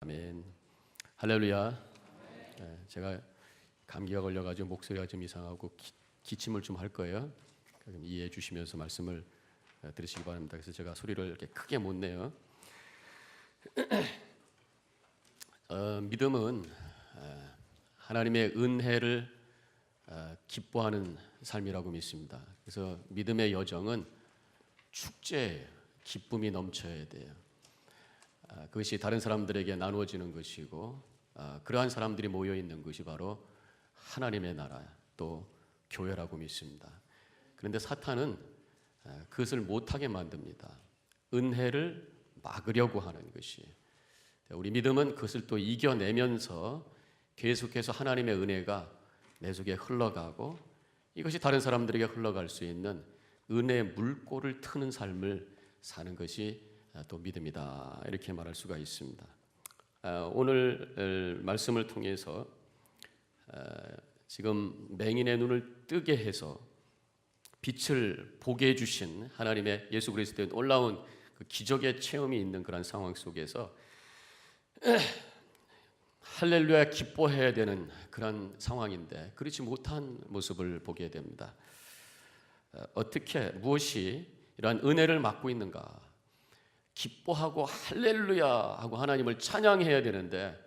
아멘. 할렐루야. 네, 제가 감기가 걸려가지고 목소리가 좀 이상하고 기, 침을 좀 할 거예요. 이해해 주시면서 말씀을 어, 들으시기 바랍니다. 그래서 제가 소리를 이렇게 크게 못 내요. 어, 믿음은 어, 하나님의 은혜를 어, 기뻐하는 삶이라고 믿습니다. 그래서 믿음의 여정은 축제, 기쁨이 넘쳐야 돼요. 아, 그것이 다른 사람들에게 나누어지는 것이고 아, 그러한 사람들이 모여 있는 것이 바로 하나님의 나라 또 교회라고 믿습니다. 그런데 사탄은 아, 그것을 못하게 만듭니다. 은혜를 막으려고 하는 것이 우리 믿음은 그것을 또 이겨내면서 계속해서 하나님의 은혜가 내 속에 흘러가고 이것이 다른 사람들에게 흘러갈 수 있는 은혜의 물꼬를 트는 삶을 사는 것이 또 믿음이다 이렇게 말할 수가 있습니다. 아, 오늘 말씀을 통해서 아, 지금 맹인의 눈을 뜨게 해서 빛을 보게 해주신 하나님의 예수 그리스도의 놀라운 그 기적의 체험이 있는 그런 상황 속에서 할렐루야 기뻐해야 되는 그런 상황인데 그렇지 못한 모습을 보게 됩니다. 어, 어떻게 무엇이 이러한 은혜를 막고 있는가? 기뻐하고 할렐루야 하고 하나님을 찬양해야 되는데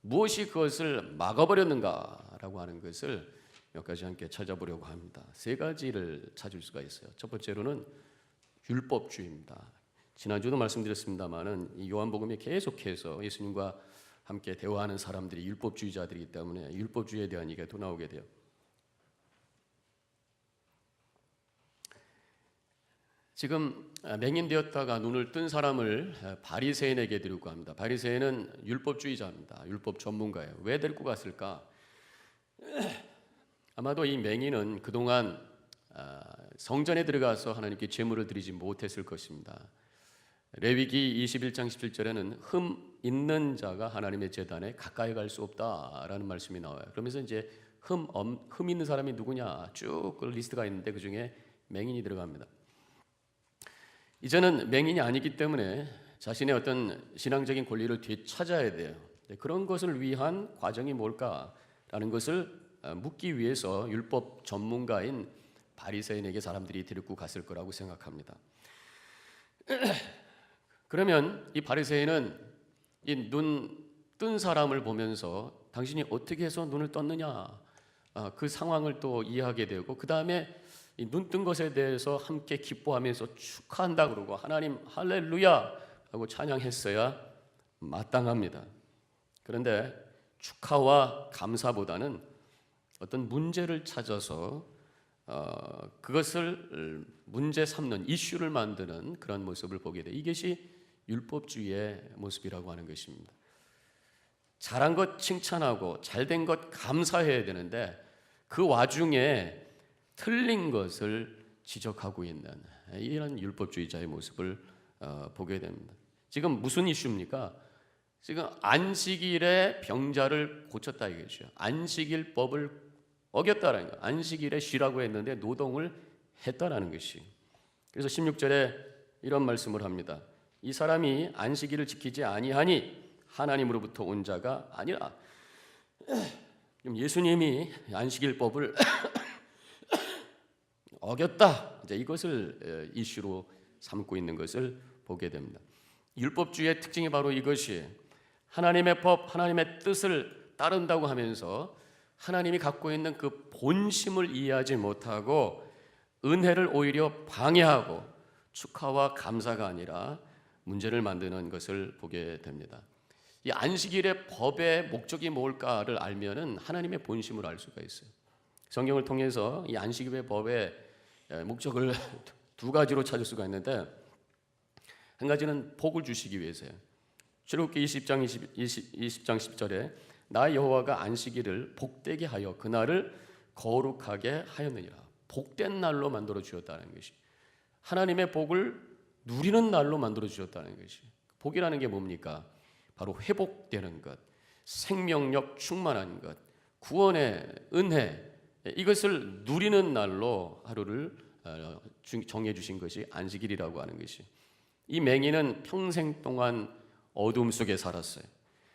무엇이 그것을 막아버렸는가라고 하는 것을 몇 가지 함께 찾아보려고 합니다. 세 가지를 찾을 수가 있어요. 첫 번째로는 율법주의입니다. 지난주도 말씀드렸습니다만은 요한복음에 계속해서 예수님과 함께 대화하는 사람들이 율법주의자들이기 때문에 율법주의에 대한 얘기가 또 나오게 돼요. 지금 맹인되었다가 눈을 뜬 사람을 바리새인에게 데리고 갑니다. 바리새인은 율법주의자입니다. 율법 전문가예요. 왜 데리고 갔을까? 아마도 이 맹인은 그동안 아, 성전에 들어가서 하나님께 제물을 드리지 못했을 것입니다. 레위기 21장 17절에는 흠 있는 자가 하나님의 제단에 가까이 갈 수 없다라는 말씀이 나와요. 그러면서 이제 흠, 흠 있는 사람이 누구냐 쭉그 리스트가 있는데 그 중에 맹인이 들어갑니다. 이제는 맹인이 아니기 때문에 자신의 어떤 신앙적인 권리를 되찾아야 돼요. 네, 그런 것을 위한 과정이 뭘까라는 것을 어, 묻기 위해서 율법 전문가인 바리새인에게 사람들이 데리고 갔을 거라고 생각합니다. 그러면 이 바리새인은 이 눈 뜬 사람을 보면서 당신이 어떻게 해서 눈을 떴느냐 아, 그 상황을 또 이해하게 되고 그 다음에 눈 뜬 것에 대해서 함께 기뻐하면서 축하한다 그러고 하나님 할렐루야 하고 찬양했어야 마땅합니다. 그런데 축하와 감사보다는 어떤 문제를 찾아서 어, 그것을 문제 삼는 이슈를 만드는 그런 모습을 보게 돼. 이것이 율법주의의 모습이라고 하는 것입니다. 잘한 것 칭찬하고 잘된 것 감사해야 되는데 그 와중에 틀린 것을 지적하고 있는 이런 율법주의자의 모습을 어, 보게 됩니다. 지금 무슨 이슈입니까? 지금 안식일에 병자를 고쳤다 이거죠. 안식일법을 어겼다라는 거. 안식일에 쉬라고 했는데 노동을 했다라는 것이. 그래서 16절에 이런 말씀을 합니다. 이 사람이 안식일을 지키지 아니하니 하나님으로부터 온 자가 아니라 예수님이 안식일법을 어겼다. 이제 이것을 이슈로 삼고 있는 것을 보게 됩니다. 율법주의의 특징이 바로 이것이 하나님의 법, 하나님의 뜻을 따른다고 하면서 하나님이 갖고 있는 그 본심을 이해하지 못하고 은혜를 오히려 방해하고 축하와 감사가 아니라 문제를 만드는 것을 보게 됩니다. 이 안식일의 법의 목적이 뭘까를 알면은 하나님의 본심을 알 수가 있어요. 성경을 통해서 이 안식일의 법의 목적을 두 가지로 찾을 수가 있는데 한 가지는 복을 주시기 위해서요. 출애굽기 20장 20, 20, 20 장 10절에 나 여호와가 안식일을 복되게 하여 그날을 거룩하게 하였느니라. 복된 날로 만들어 주었다는 것이 하나님의 복을 누리는 날로 만들어 주셨다는 것이 복이라는 게 뭡니까? 바로 회복되는 것, 생명력 충만한 것, 구원의 은혜 이것을 누리는 날로 하루를 어, 정해 주신 것이 안식일이라고 하는 것이 이 맹인은 평생 동안 어둠 속에 살았어요.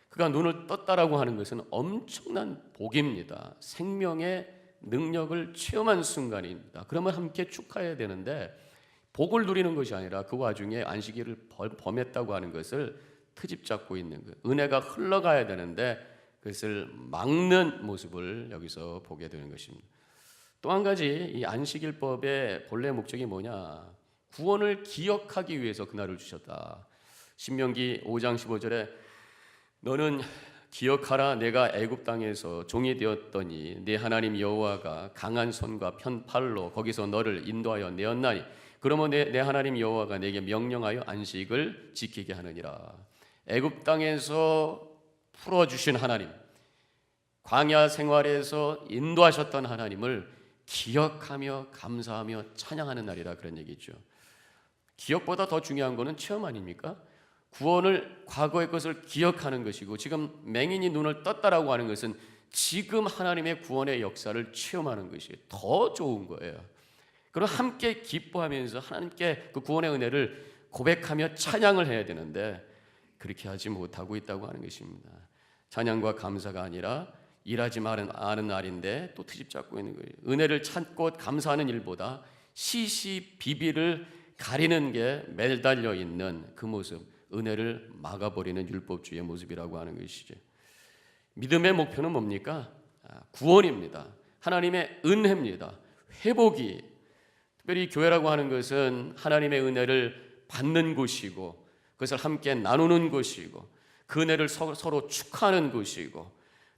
그가 눈을 떴다라고 하는 것은 엄청난 복입니다. 생명의 능력을 체험한 순간입니다. 그러면 함께 축하해야 되는데 복을 누리는 것이 아니라 그 와중에 안식일을 벌- 범했다고 하는 것을 트집 잡고 있는 것. 은혜가 흘러가야 되는데 그것을 막는 모습을 여기서 보게 되는 것입니다. 또 한 가지 이 안식일법의 본래 목적이 뭐냐? 구원을 기억하기 위해서 그날을 주셨다. 신명기 5장 15절에 너는 기억하라 내가 애굽 땅에서 종이 되었더니 네 하나님 여호와가 강한 손과 편팔로 거기서 너를 인도하여 내었나니 그러면 내, 내 하나님 여호와가 내게 명령하여 안식을 지키게 하느니라 애굽 땅에서 풀어 주신 하나님 광야 생활에서 인도하셨던 하나님을 기억하며 감사하며 찬양하는 날이라 그런 얘기죠. 기억보다 더 중요한 거는 체험 아닙니까? 구원을 과거의 것을 기억하는 것이고 지금 맹인이 눈을 떴다라고 하는 것은 지금 하나님의 구원의 역사를 체험하는 것이 더 좋은 거예요. 그럼 함께 기뻐하면서 하나님께 그 구원의 은혜를 고백하며 찬양을 해야 되는데 그렇게 하지 못하고 있다고 하는 것입니다. 찬양과 감사가 아니라 일하지 말은 아는 날인데 또 트집 잡고 있는 거예요. 은혜를 찾고 감사하는 일보다 시시 비비를 가리는 게 매달려 있는 그 모습, 은혜를 막아버리는 율법주의의 모습이라고 하는 것이죠. 믿음의 목표는 뭡니까? 아, 구원입니다. 하나님의 은혜입니다. 회복이 특별히 교회라고 하는 것은 하나님의 은혜를 받는 곳이고 그것을 함께 나누는 곳이고 그 은혜를 서- 서로 축하하는 곳이고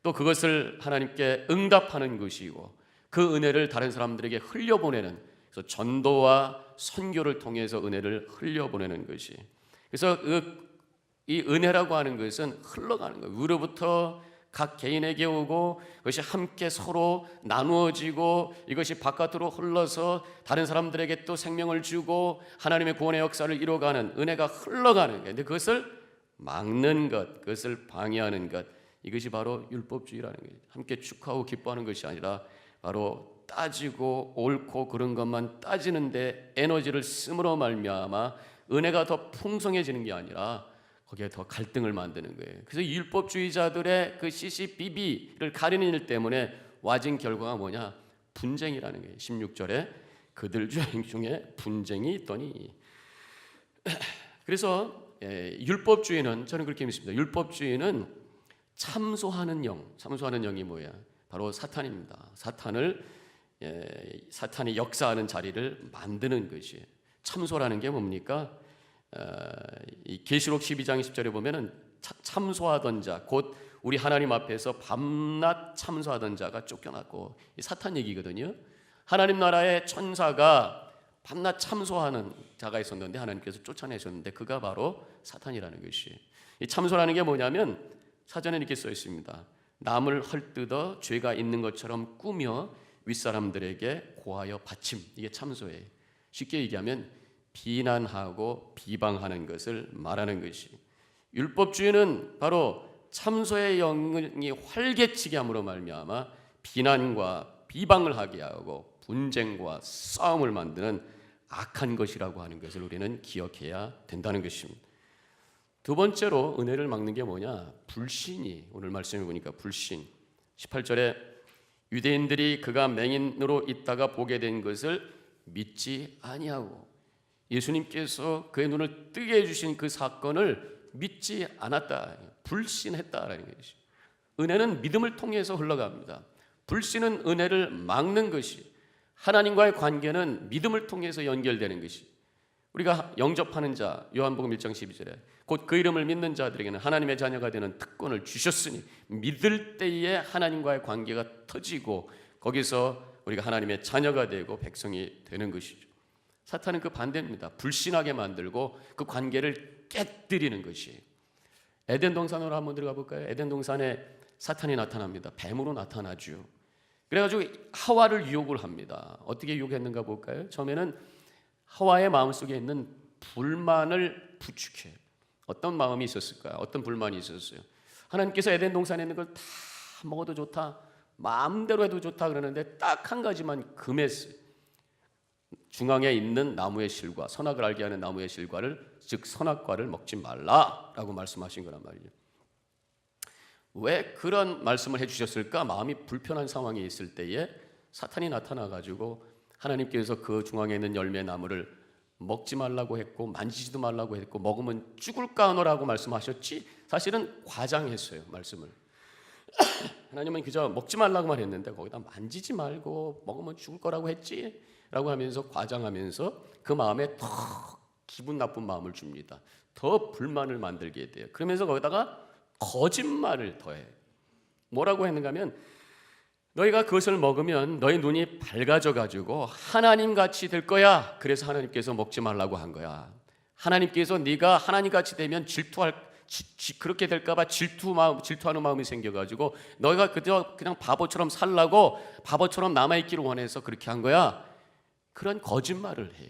또 그것을 하나님께 응답하는 것이고 그 은혜를 다른 사람들에게 흘려보내는 그래서 전도와 선교를 통해서 은혜를 흘려보내는 것이 그래서 그이 은혜라고 하는 것은 흘러가는 거예요. 위로부터 각 개인에게 오고 그것이 함께 서로 나누어지고 이것이 바깥으로 흘러서 다른 사람들에게 또 생명을 주고 하나님의 구원의 역사를 이뤄가는 은혜가 흘러가는. 근데 그것을 막는 것, 그것을 방해하는 것 이것이 바로 율법주의라는 거예요. 함께 축하하고 기뻐하는 것이 아니라 바로 따지고 옳고 그런 것만 따지는데 에너지를 쓰므로 말미암아 은혜가 더 풍성해지는 게 아니라 거기에 더 갈등을 만드는 거예요. 그래서 이 율법주의자들의 그 CCBB를 가리는 일 때문에 와진 결과가 뭐냐? 분쟁이라는 거예요. 16절에 그들 중에 분쟁이 있더니 그래서 예, 율법주의는 저는 그렇게 믿습니다. 율법주의는 참소하는 영, 참소하는 영이 뭐야? 바로 사탄입니다. 사탄을 예, 사탄이 역사하는 자리를 만드는 것이에요. 참소라는 게 뭡니까? 어, 이 계시록 12장 10절에 보면은 차- 참소하던 자, 곧 우리 하나님 앞에서 밤낮 참소하던 자가 쫓겨났고 이 사탄 얘기거든요. 하나님 나라의 천사가 밤낮 참소하는 자가 있었는데 하나님께서 쫓아내셨는데 그가 바로 사탄이라는 것이. 이 참소라는 게 뭐냐면 사전에 이렇게 써 있습니다. 남을 헐뜯어 죄가 있는 것처럼 꾸며 윗사람들에게 고하여 바침 이게 참소예요. 쉽게 얘기하면 비난하고 비방하는 것을 말하는 것이 율법주의는 바로 참소의 영이 활개치게 함으로 말미암아 비난과 비방을 하게 하고 분쟁과 싸움을 만드는 악한 것이라고 하는 것을 우리는 기억해야 된다는 것입니다. 두 번째로 은혜를 막는 게 뭐냐? 불신이 오늘 말씀해 보니까 불신. 18절에 유대인들이 그가 맹인으로 있다가 보게 된 것을 믿지 아니하고 예수님께서 그의 눈을 뜨게 해 주신 그 사건을 믿지 않았다. 불신했다라는 것이. 은혜는 믿음을 통해서 흘러갑니다. 불신은 은혜를 막는 것이 하나님과의 관계는 믿음을 통해서 연결되는 것이 우리가 영접하는 자 요한복음 1장 12절에 곧 그 이름을 믿는 자들에게는 하나님의 자녀가 되는 특권을 주셨으니 믿을 때에 하나님과의 관계가 터지고 거기서 우리가 하나님의 자녀가 되고 백성이 되는 것이죠. 사탄은 그 반대입니다. 불신하게 만들고 그 관계를 깨뜨리는 것이 에덴 동산으로 한번 들어가 볼까요? 에덴 동산에 사탄이 나타납니다. 뱀으로 나타나죠. 그래가지고 하와를 유혹을 합니다. 어떻게 유혹했는가 볼까요? 처음에는 하와의 마음속에 있는 불만을 부축해. 어떤 마음이 있었을까요? 어떤 불만이 있었어요? 하나님께서 에덴 동산에 있는 걸 다 먹어도 좋다. 마음대로 해도 좋다 그러는데 딱 한 가지만 금했어요. 중앙에 있는 나무의 실과 선악을 알게 하는 나무의 실과를 즉 선악과를 먹지 말라라고 말씀하신 거란 말이죠. 왜 그런 말씀을 해주셨을까? 마음이 불편한 상황에 있을 때에 사탄이 나타나 가지고 하나님께서 그 중앙에 있는 열매 나무를 먹지 말라고 했고 만지지도 말라고 했고 먹으면 죽을까 하노라고 말씀하셨지 사실은 과장했어요 말씀을 하나님은 그저 먹지 말라고만 했는데 거기다 만지지 말고 먹으면 죽을 거라고 했지 라고 하면서 과장하면서 그 마음에 더 기분 나쁜 마음을 줍니다 더 불만을 만들게 돼요 그러면서 거기다가 거짓말을 더해 뭐라고 했는가 하면 너희가 그것을 먹으면 너희 눈이 밝아져 가지고 하나님 같이 될 거야. 그래서 하나님께서 먹지 말라고 한 거야. 하나님께서 네가 하나님 같이 되면 질투할 지- 지- 그렇게 될까봐 질투 마음 질투하는 마음이 생겨가지고 너희가 그저 그냥 바보처럼 살라고 바보처럼 남아 있기를 원해서 그렇게 한 거야. 그런 거짓말을 해.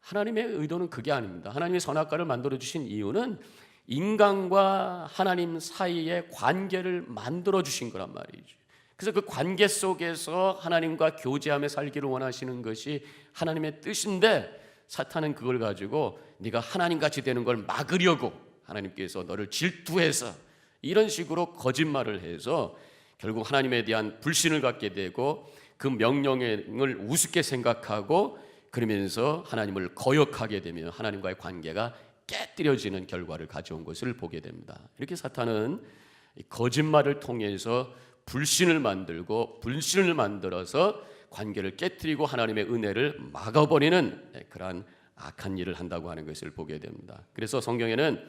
하나님의 의도는 그게 아닙니다. 하나님의 선악과를 만들어 주신 이유는 인간과 하나님 사이의 관계를 만들어 주신 거란 말이죠. 그래서 그 관계 속에서 하나님과 교제하며 살기를 원하시는 것이 하나님의 뜻인데 사탄은 그걸 가지고 네가 하나님 같이 되는 걸 막으려고 하나님께서 너를 질투해서 이런 식으로 거짓말을 해서 결국 하나님에 대한 불신을 갖게 되고 그 명령을 우습게 생각하고 그러면서 하나님을 거역하게 되면 하나님과의 관계가 깨뜨려지는 결과를 가져온 것을 보게 됩니다. 이렇게 사탄은 이 거짓말을 통해서 불신을 만들고 불신을 만들어서 관계를 깨뜨리고 하나님의 은혜를 막아버리는 그러한 악한 일을 한다고 하는 것을 보게 됩니다. 그래서 성경에는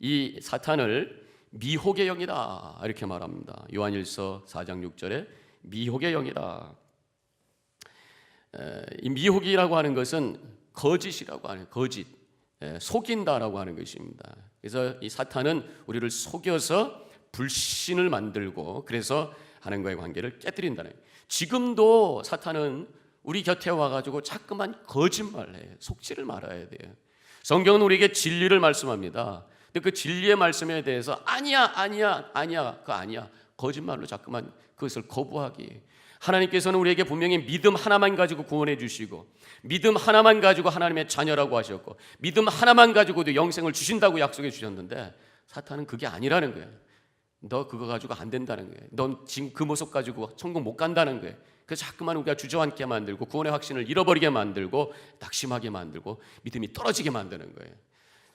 이 사탄을 미혹의 영이다 이렇게 말합니다. 요한일서 4장 6절에 미혹의 영이다. 에, 이 미혹이라고 하는 것은 거짓이라고 하는 거짓, 에, 속인다라고 하는 것입니다. 그래서 이 사탄은 우리를 속여서 불신을 만들고 그래서 하나님과의 관계를 깨뜨린다는. 거예요. 지금도 사탄은 우리 곁에 와가지고 자꾸만 거짓말해, 속지를 말아야 돼요. 성경은 우리에게 진리를 말씀합니다. 근데 그 진리의 말씀에 대해서 아니야, 아니야, 아니야, 그 아니야. 거짓말로 자꾸만 그것을 거부하기. 하나님께서는 우리에게 분명히 믿음 하나만 가지고 구원해 주시고 믿음 하나만 가지고 하나님의 자녀라고 하셨고 믿음 하나만 가지고도 영생을 주신다고 약속해 주셨는데 사탄은 그게 아니라는 거예요. 너 그거 가지고 안 된다는 거예요. 넌 지금 그 모습 가지고 천국 못 간다는 거예요. 그래서 자꾸만 우리가 주저앉게 만들고 구원의 확신을 잃어버리게 만들고 낙심하게 만들고 믿음이 떨어지게 만드는 거예요.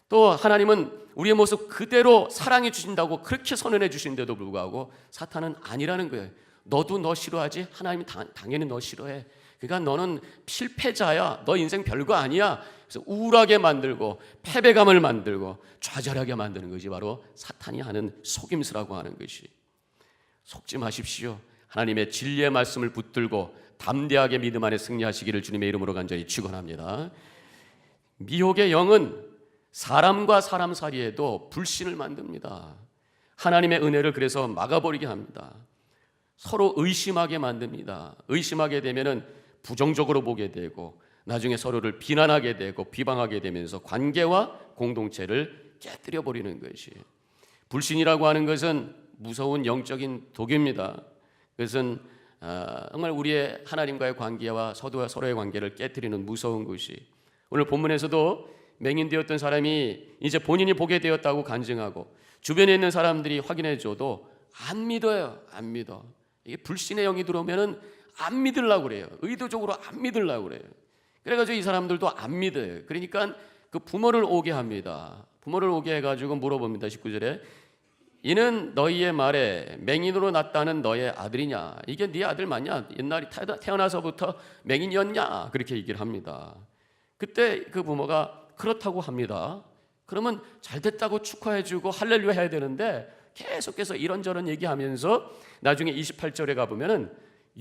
또 하나님은 우리의 모습 그대로 사랑해 주신다고 그렇게 선언해 주신데도 불구하고 사탄은 아니라는 거예요. 너도 너 싫어하지? 하나님이 당, 당연히 너 싫어해. 그러니까 너는 실패자야. 너 인생 별거 아니야. 그래서 우울하게 만들고 패배감을 만들고 좌절하게 만드는 것이 바로 사탄이 하는 속임수라고 하는 것이. 속지 마십시오. 하나님의 진리의 말씀을 붙들고 담대하게 믿음 안에 승리하시기를 주님의 이름으로 간절히 축원합니다. 미혹의 영은 사람과 사람 사이에도 불신을 만듭니다. 하나님의 은혜를 그래서 막아버리게 합니다. 서로 의심하게 만듭니다. 의심하게 되면은 부정적으로 보게 되고 나중에 서로를 비난하게 되고 비방하게 되면서 관계와 공동체를 깨뜨려 버리는 것이 불신이라고 하는 것은 무서운 영적인 독입니다. 그것은 아, 정말 우리의 하나님과의 관계와 서로와 서로의 관계를 깨뜨리는 무서운 것이 오늘 본문에서도 맹인되었던 사람이 이제 본인이 보게 되었다고 간증하고 주변에 있는 사람들이 확인해 줘도 안 믿어요. 안 믿어. 이게 불신의 영이 들어오면은 안 믿으려고 그래요. 의도적으로 안 믿으려고 그래요. 그래가지고 이 사람들도 안 믿어요. 그러니까 그 부모를 오게 합니다. 부모를 오게 해가지고 물어봅니다. 19절에 이는 너희의 말에 맹인으로 났다는 너의 아들이냐? 이게 네 아들 맞냐? 옛날에 태어나서부터 맹인이었냐? 그렇게 얘기를 합니다. 그때 그 부모가 그렇다고 합니다. 그러면 잘 됐다고 축하해주고 할렐루야 해야 되는데 계속해서 이런저런 얘기하면서 나중에 28절에 가보면은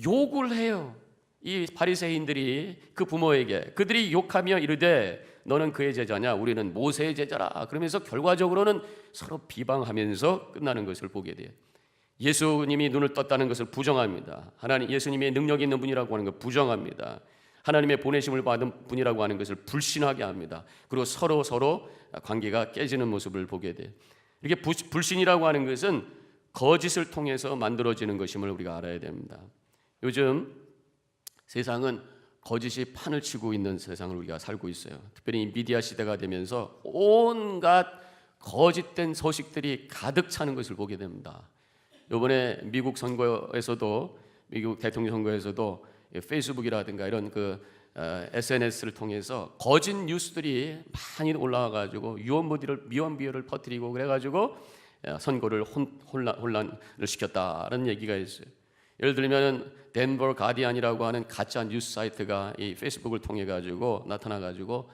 욕을 해요. 이 바리새인들이 그 부모에게 그들이 욕하며 이르되 너는 그의 제자냐 우리는 모세의 제자라 그러면서 결과적으로는 서로 비방하면서 끝나는 것을 보게 돼요. 예수님이 눈을 떴다는 것을 부정합니다. 하나님 예수님의 능력 있는 분이라고 하는 걸 부정합니다. 하나님의 보내심을 받은 분이라고 하는 것을 불신하게 합니다. 그리고 서로 서로 관계가 깨지는 모습을 보게 돼요. 이렇게 불신이라고 하는 것은 거짓을 통해서 만들어지는 것임을 우리가 알아야 됩니다. 요즘 세상은 거짓이 판을 치고 있는 세상을 우리가 살고 있어요. 특별히 미디어 시대가 되면서 온갖 거짓된 소식들이 가득 차는 것을 보게 됩니다. 이번에 미국 선거에서도 미국 대통령 선거에서도 이 페이스북이라든가 이런 그 어, SNS를 통해서 거짓 뉴스들이 많이 올라와 가지고 유언비어를 유언비어를 퍼뜨리고 그래 가지고 어, 선거를 혼, 혼란, 혼란을 시켰다라는 얘기가 있어요. 예를 들면 덴버 가디안이라고 하는 가짜 뉴스 사이트가 이 페이스북을 통해 가지고 나타나 가지고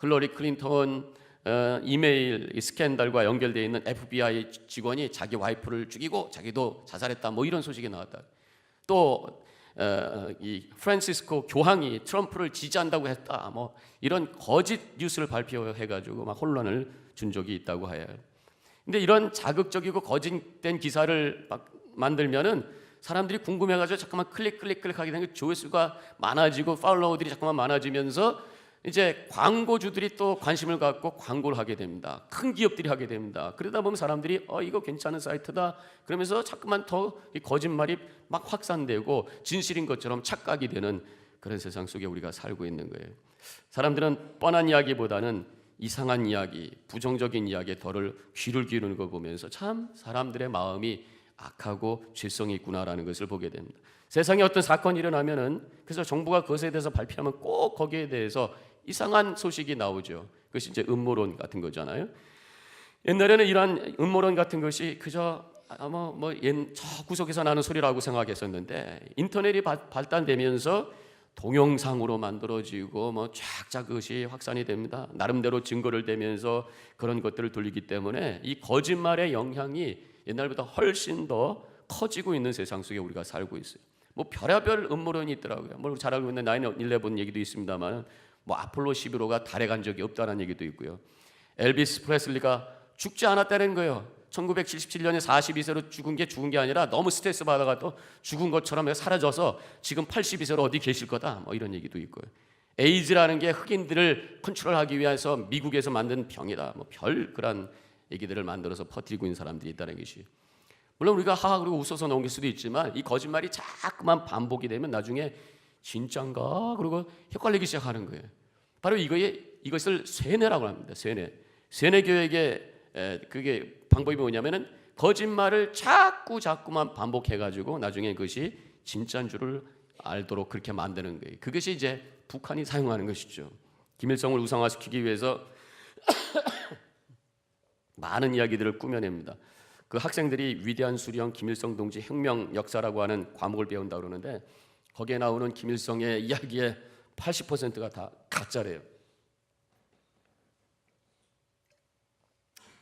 힐러리 클린턴 어, 이메일 이 스캔들과 연결되어 있는 FBI 직원이 자기 와이프를 죽이고 자기도 자살했다 뭐 이런 소식이 나왔다. 또 어, 이 프란시스코 교황이 트럼프를 지지한다고 했다. 뭐 이런 거짓 뉴스를 발표해 가지고 막 혼란을 준 적이 있다고 해요. 근데 이런 자극적이고 거짓된 기사를 막 만들면은 사람들이 궁금해 가지고 잠깐만 클릭 클릭 클릭하게 되는 조회수가 많아지고 팔로워들이 잠깐만 많아지면서 이제 광고주들이 또 관심을 갖고 광고를 하게 됩니다. 큰 기업들이 하게 됩니다. 그러다 보면 사람들이 어 이거 괜찮은 사이트다. 그러면서 자꾸만 더이 거짓말이 막 확산되고 진실인 것처럼 착각이 되는 그런 세상 속에 우리가 살고 있는 거예요. 사람들은 뻔한 이야기보다는 이상한 이야기, 부정적인 이야기에 덜을 귀를 기울이는 걸 보면서 참 사람들의 마음이 악하고 죄성이 있구나라는 것을 보게 됩니다. 세상에 어떤 사건이 일어나면은 그래서 정부가 그것에 대해서 발표하면 꼭 거기에 대해서 이상한 소식이 나오죠. 그것이 이제 음모론 같은 거잖아요. 옛날에는 이러한 음모론 같은 것이 그저 아마 뭐옛저 구석에서 나는 소리라고 생각했었는데 인터넷이 바- 발달되면서 동영상으로 만들어지고 뭐 쫙쫙 그것이 확산이 됩니다. 나름대로 증거를 대면서 그런 것들을 돌리기 때문에 이 거짓말의 영향이 옛날보다 훨씬 더 커지고 있는 세상 속에 우리가 살고 있어요. 뭐 별의별 음모론이 있더라고요. 뭐잘 알고 있는 9/11 얘기도 있습니다만 뭐 아폴로 11호가 달에 간 적이 없다는 얘기도 있고요. 엘비스 프레슬리가 죽지 않았다는 거예요. 1977년에 42세로 죽은 게 죽은 게 아니라 너무 스트레스 받아가 또 죽은 것처럼 사라져서 지금 82세로 어디 계실 거다. 뭐 이런 얘기도 있고요. 에이즈라는 게 흑인들을 컨트롤하기 위해서 미국에서 만든 병이다. 뭐 별 그런 얘기들을 만들어서 퍼뜨리고 있는 사람들이 있다는 것이. 물론 우리가 하하 그리고 웃어서 넘길 수도 있지만 이 거짓말이 자꾸만 반복이 되면 나중에 진짠가 그리고 헷갈리기 시작하는 거예요. 바로 이거에 이것을 세뇌라고 합니다. 세뇌. 세뇌 교육의 에, 그게 방법이 뭐냐면은 거짓말을 자꾸 자꾸만 반복해 가지고 나중에 그것이 진짜인 줄을 알도록 그렇게 만드는 거예요. 그것이 이제 북한이 사용하는 것이죠. 김일성을 우상화시키기 위해서 많은 이야기들을 꾸며냅니다. 그 학생들이 위대한 수령 김일성 동지 혁명 역사라고 하는 과목을 배운다 그러는데 거기에 나오는 김일성의 이야기의 80%가 다 가짜래요.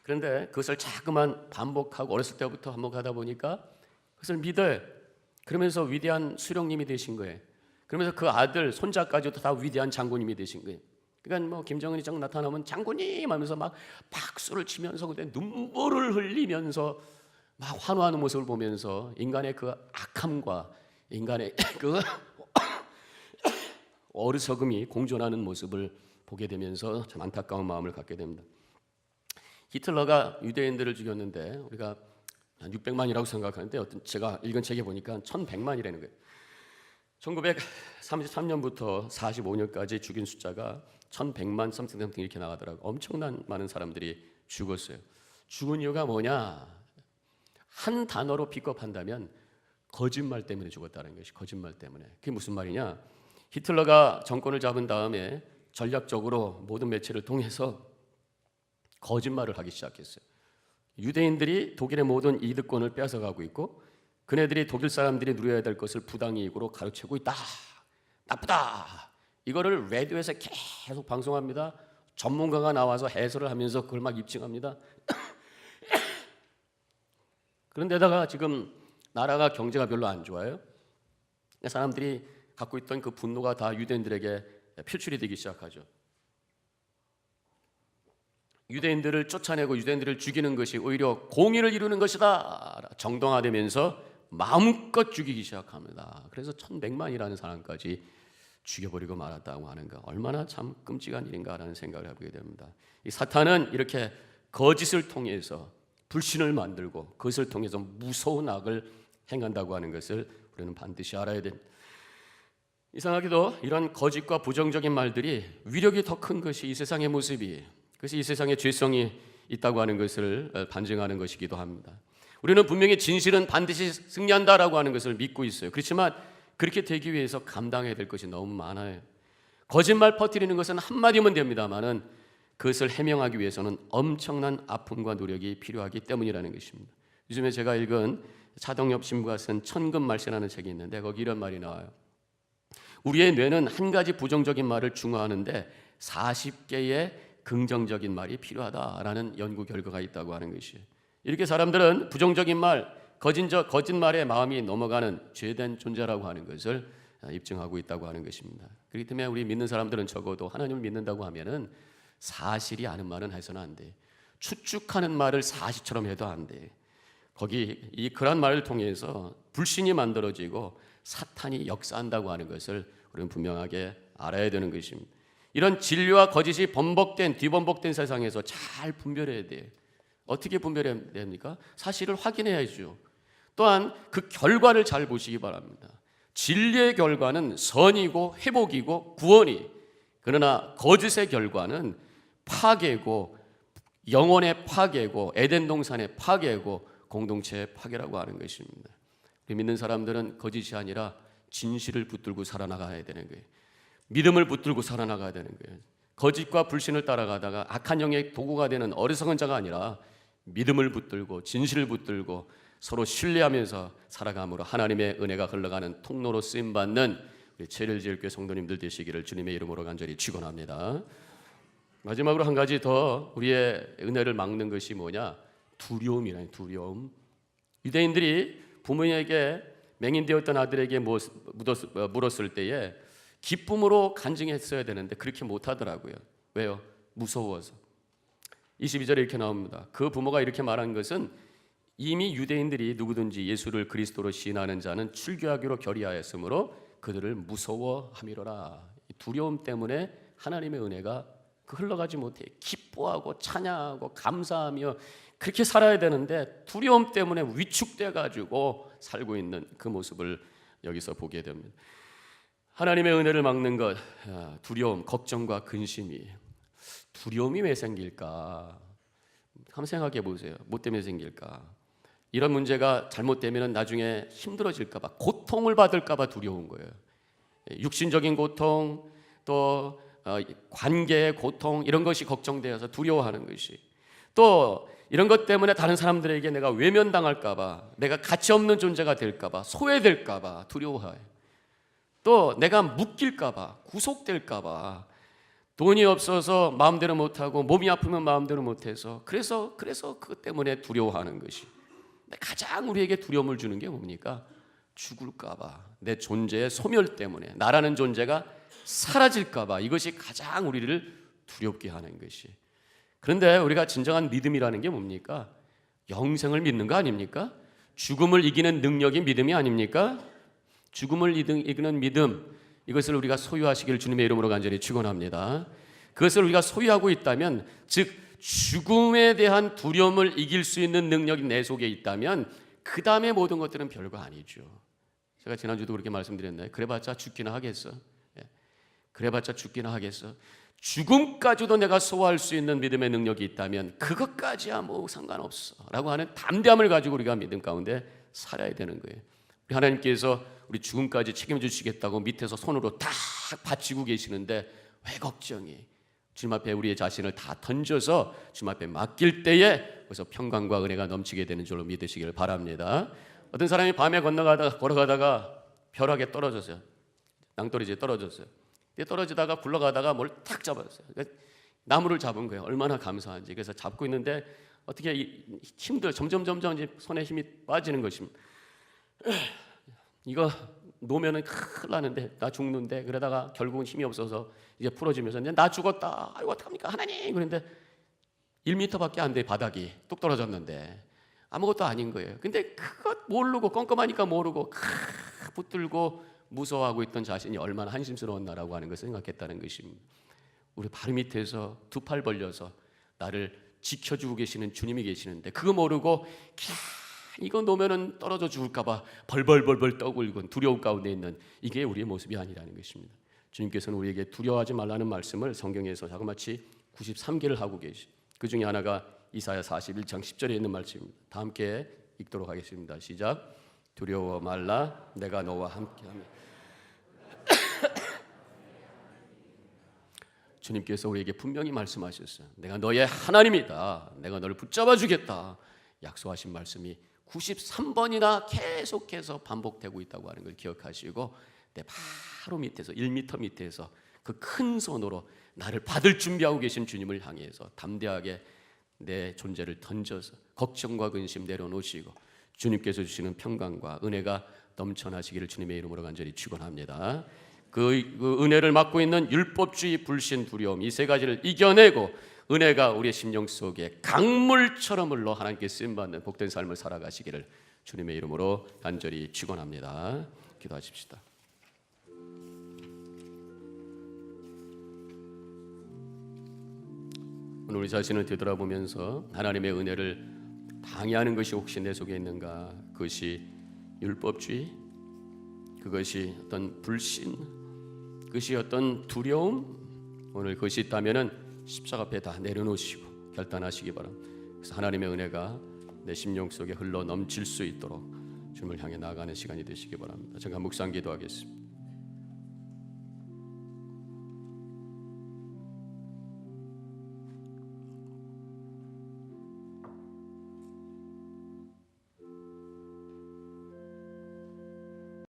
그런데 그것을 자꾸만 반복하고 어렸을 때부터 반복하다 보니까 그것을 믿어요. 그러면서 위대한 수령님이 되신 거예요. 그러면서 그 아들 손자까지도 다 위대한 장군님이 되신 거예요. 그러니까 뭐 김정은이 정 나타나면 장군님 하면서 막 박수를 치면서 그때 눈물을 흘리면서 막 환호하는 모습을 보면서 인간의 그 악함과 인간의 그 어리석음이 공존하는 모습을 보게 되면서 참 안타까운 마음을 갖게 됩니다. 히틀러가 유대인들을 죽였는데 우리가 한 600만이라고 생각하는데 어떤 제가 읽은 책에 보니까 1,100만이라는 거예요. 1933년부터 45년까지 죽인 숫자가 1,100만 something 이렇게 나가더라고. 엄청난 많은 사람들이 죽었어요. 죽은 이유가 뭐냐? 한 단어로 픽업한다면 거짓말 때문에 죽었다는 것이 거짓말 때문에. 그게 무슨 말이냐? 히틀러가 정권을 잡은 다음에 전략적으로 모든 매체를 통해서 거짓말을 하기 시작했어요. 유대인들이 독일의 모든 이득권을 뺏어가고 있고 그네들이 독일 사람들이 누려야 될 것을 부당이익으로 가르치고 있다. 나쁘다. 이거를 라디오에서 계속 방송합니다. 전문가가 나와서 해설을 하면서 그걸 막 입증합니다. 그런데다가 지금 나라가 경제가 별로 안 좋아요. 사람들이 갖고 있던 그 분노가 다 유대인들에게 표출이 되기 시작하죠. 유대인들을 쫓아내고 유대인들을 죽이는 것이 오히려 공의를 이루는 것이다. 정당화되면서 마음껏 죽이기 시작합니다. 그래서 1100만이라는 사람까지 죽여버리고 말았다고 하는 거 얼마나 참 끔찍한 일인가라는 생각을 해보게 됩니다. 이 사탄은 이렇게 거짓을 통해서 불신을 만들고 그것을 통해서 무서운 악을 행한다고 하는 것을 우리는 반드시 알아야 됩니다. 이상하게도 이런 거짓과 부정적인 말들이 위력이 더 큰 것이 이 세상의 모습이 그것이 이 세상에 죄성이 있다고 하는 것을 반증하는 것이기도 합니다. 우리는 분명히 진실은 반드시 승리한다라고 하는 것을 믿고 있어요. 그렇지만 그렇게 되기 위해서 감당해야 될 것이 너무 많아요. 거짓말 퍼뜨리는 것은 한마디면 됩니다만은 그것을 해명하기 위해서는 엄청난 아픔과 노력이 필요하기 때문이라는 것입니다. 요즘에 제가 읽은 차동엽 신부가 쓴 천금 말세라는 책이 있는데 거기 이런 말이 나와요. 우리의 뇌는 한 가지 부정적인 말을 중화하는데 40개의 긍정적인 말이 필요하다라는 연구 결과가 있다고 하는 것이에요. 이렇게 사람들은 부정적인 말, 거짓적 거짓말에 마음이 넘어가는 죄된 존재라고 하는 것을 입증하고 있다고 하는 것입니다. 그렇기 때문에 우리 믿는 사람들은 적어도 하나님을 믿는다고 하면은 사실이 아는 말은 해서는 안 돼. 추측하는 말을 사실처럼 해도 안 돼. 거기 이 그런 말을 통해서 불신이 만들어지고 사탄이 역사한다고 하는 것을 우리는 분명하게 알아야 되는 것입니다. 이런 진리와 거짓이 번복된 뒤번복된 세상에서 잘 분별해야 돼요. 어떻게 분별해야 됩니까? 사실을 확인해야죠. 또한 그 결과를 잘 보시기 바랍니다. 진리의 결과는 선이고 회복이고 구원이 그러나 거짓의 결과는 파괴고 영혼의 파괴고 에덴 동산의 파괴고 공동체의 파괴라고 하는 것입니다. 우리 믿는 사람들은 거짓이 아니라 진실을 붙들고 살아나가야 되는 거예요. 믿음을 붙들고 살아나가야 되는 거예요. 거짓과 불신을 따라가다가 악한 영의 도구가 되는 어리석은 자가 아니라 믿음을 붙들고 진실을 붙들고 서로 신뢰하면서 살아감으로 하나님의 은혜가 흘러가는 통로로 쓰임 받는 우리 체일제일교회 성도님들 되시기를 주님의 이름으로 간절히 축원합니다. 마지막으로 한 가지 더 우리의 은혜를 막는 것이 뭐냐? 두려움이라는 두려움. 유대인들이 부모에게 맹인되었던 아들에게 묻었, 어, 물었을 때에 기쁨으로 간증했어야 되는데 그렇게 못하더라고요. 왜요? 무서워서. 22절에 이렇게 나옵니다. 그 부모가 이렇게 말한 것은 이미 유대인들이 누구든지 예수를 그리스도로 시인하는 자는 출교하기로 결의하였으므로 그들을 무서워함이로라. 두려움 때문에 하나님의 은혜가 그 흘러가지 못해 기뻐하고 찬양하고 감사하며 그렇게 살아야 되는데 두려움 때문에 위축돼 가지고 살고 있는 그 모습을 여기서 보게 됩니다. 하나님의 은혜를 막는 것 아, 두려움, 걱정과 근심이 두려움이 왜 생길까? 한번 생각해 보세요. 뭐 때문에 생길까? 이런 문제가 잘못되면 나중에 힘들어질까봐 고통을 받을까봐 두려운 거예요. 육신적인 고통 또 어, 관계의 고통 이런 것이 걱정되어서 두려워하는 것이 또 이런 것 때문에 다른 사람들에게 내가 외면당할까봐 내가 가치 없는 존재가 될까봐 소외될까봐 두려워해요. 또 내가 묶일까봐 구속될까봐 돈이 없어서 마음대로 못하고 몸이 아프면 마음대로 못해서 그래서 그래서 그 때문에 두려워하는 것이 가장 우리에게 두려움을 주는 게 뭡니까? 죽을까봐 내 존재의 소멸 때문에 나라는 존재가 사라질까봐 이것이 가장 우리를 두렵게 하는 것이. 그런데 우리가 진정한 믿음이라는 게 뭡니까? 영생을 믿는 거 아닙니까? 죽음을 이기는 능력이 믿음이 아닙니까? 죽음을 이기는 믿음 이것을 우리가 소유하시기를 주님의 이름으로 간절히 축원합니다. 그것을 우리가 소유하고 있다면 즉 죽음에 대한 두려움을 이길 수 있는 능력이 내 속에 있다면 그 다음에 모든 것들은 별거 아니죠. 제가 지난주도 그렇게 말씀드렸나요? 그래봤자 죽기나 하겠어. 예. 그래봤자 죽기나 하겠어. 죽음까지도 내가 소화할 수 있는 믿음의 능력이 있다면 그것까지야 뭐 상관없어. 라고 하는 담대함을 가지고 우리가 믿음 가운데 살아야 되는 거예요. 우리 하나님께서 우리 죽음까지 책임져 주시겠다고 밑에서 손으로 딱 받치고 계시는데 왜 걱정이? 주님 앞에 우리의 자신을 다 던져서 주님 앞에 맡길 때에 그래서 평강과 은혜가 넘치게 되는 줄로 믿으시기를 바랍니다. 어떤 사람이 밤에 건너가다가 걸어가다가 벼락에 떨어졌어요. 낭떠러지에 떨어졌어요. 떨어지다가 굴러가다가 뭘 탁 잡았어요. 그러니까 나무를 잡은 거예요. 얼마나 감사한지. 그래서 잡고 있는데 어떻게 힘들 점점 점점 이제 손에 힘이 빠지는 것입니다. 이거 놓으면은 큰일 나는데 나 죽는데 그러다가 결국은 힘이 없어서 이제 풀어지면서 이제 나 죽었다. 아이고 어떡합니까 하나님 그런데 1미터밖에 안 돼 바닥이 뚝 떨어졌는데 아무것도 아닌 거예요. 근데 그것 모르고 껌껌하니까 모르고 크 붙들고 무서워하고 있던 자신이 얼마나 한심스러웠나라고 하는 것을 생각했다는 것입니다. 우리 발 밑에서 두 팔 벌려서 나를 지켜주고 계시는 주님이 계시는데 그거 모르고 캬 이거 놓으면은 떨어져 죽을까봐 벌벌벌벌 떠굴고 두려움 가운데 있는 이게 우리의 모습이 아니라는 것입니다. 주님께서는 우리에게 두려워하지 말라는 말씀을 성경에서 자그마치 93개를 하고 계시. 그 중에 하나가 이사야 41장 10절에 있는 말씀입니다. 다 함께 읽도록 하겠습니다. 시작. 두려워 말라 내가 너와 함께하며 주님께서 우리에게 분명히 말씀하셨어요. 내가 너의 하나님이다. 내가 너를 붙잡아 주겠다. 약속하신 말씀이 93번이나 계속해서 반복되고 있다고 하는 걸 기억하시고 내 바로 밑에서 1미터 밑에서 그 큰 손으로 나를 받을 준비하고 계신 주님을 향해서 담대하게 내 존재를 던져서 걱정과 근심 내려놓으시고 주님께서 주시는 평강과 은혜가 넘쳐나시기를 주님의 이름으로 간절히 축원합니다. 그, 그 은혜를 맡고 있는 율법주의, 불신, 두려움 이 세 가지를 이겨내고 은혜가 우리의 심령 속에 강물처럼 흘러 하나님께 쓰임 받는 복된 삶을 살아가시기를 주님의 이름으로 간절히 축원합니다. 기도하십시다. 오늘 우리 자신을 되돌아보면서 하나님의 은혜를 방해하는 것이 혹시 내 속에 있는가? 그것이 율법주의, 그것이 어떤 불신, 그것이 어떤 두려움. 오늘 그것이 있다면은 십자가 앞에 다 내려놓으시고 결단하시기 바랍니다. 그래서 하나님의 은혜가 내 심령 속에 흘러 넘칠 수 있도록 주님을 향해 나아가는 시간이 되시기 바랍니다. 잠깐 묵상 기도하겠습니다.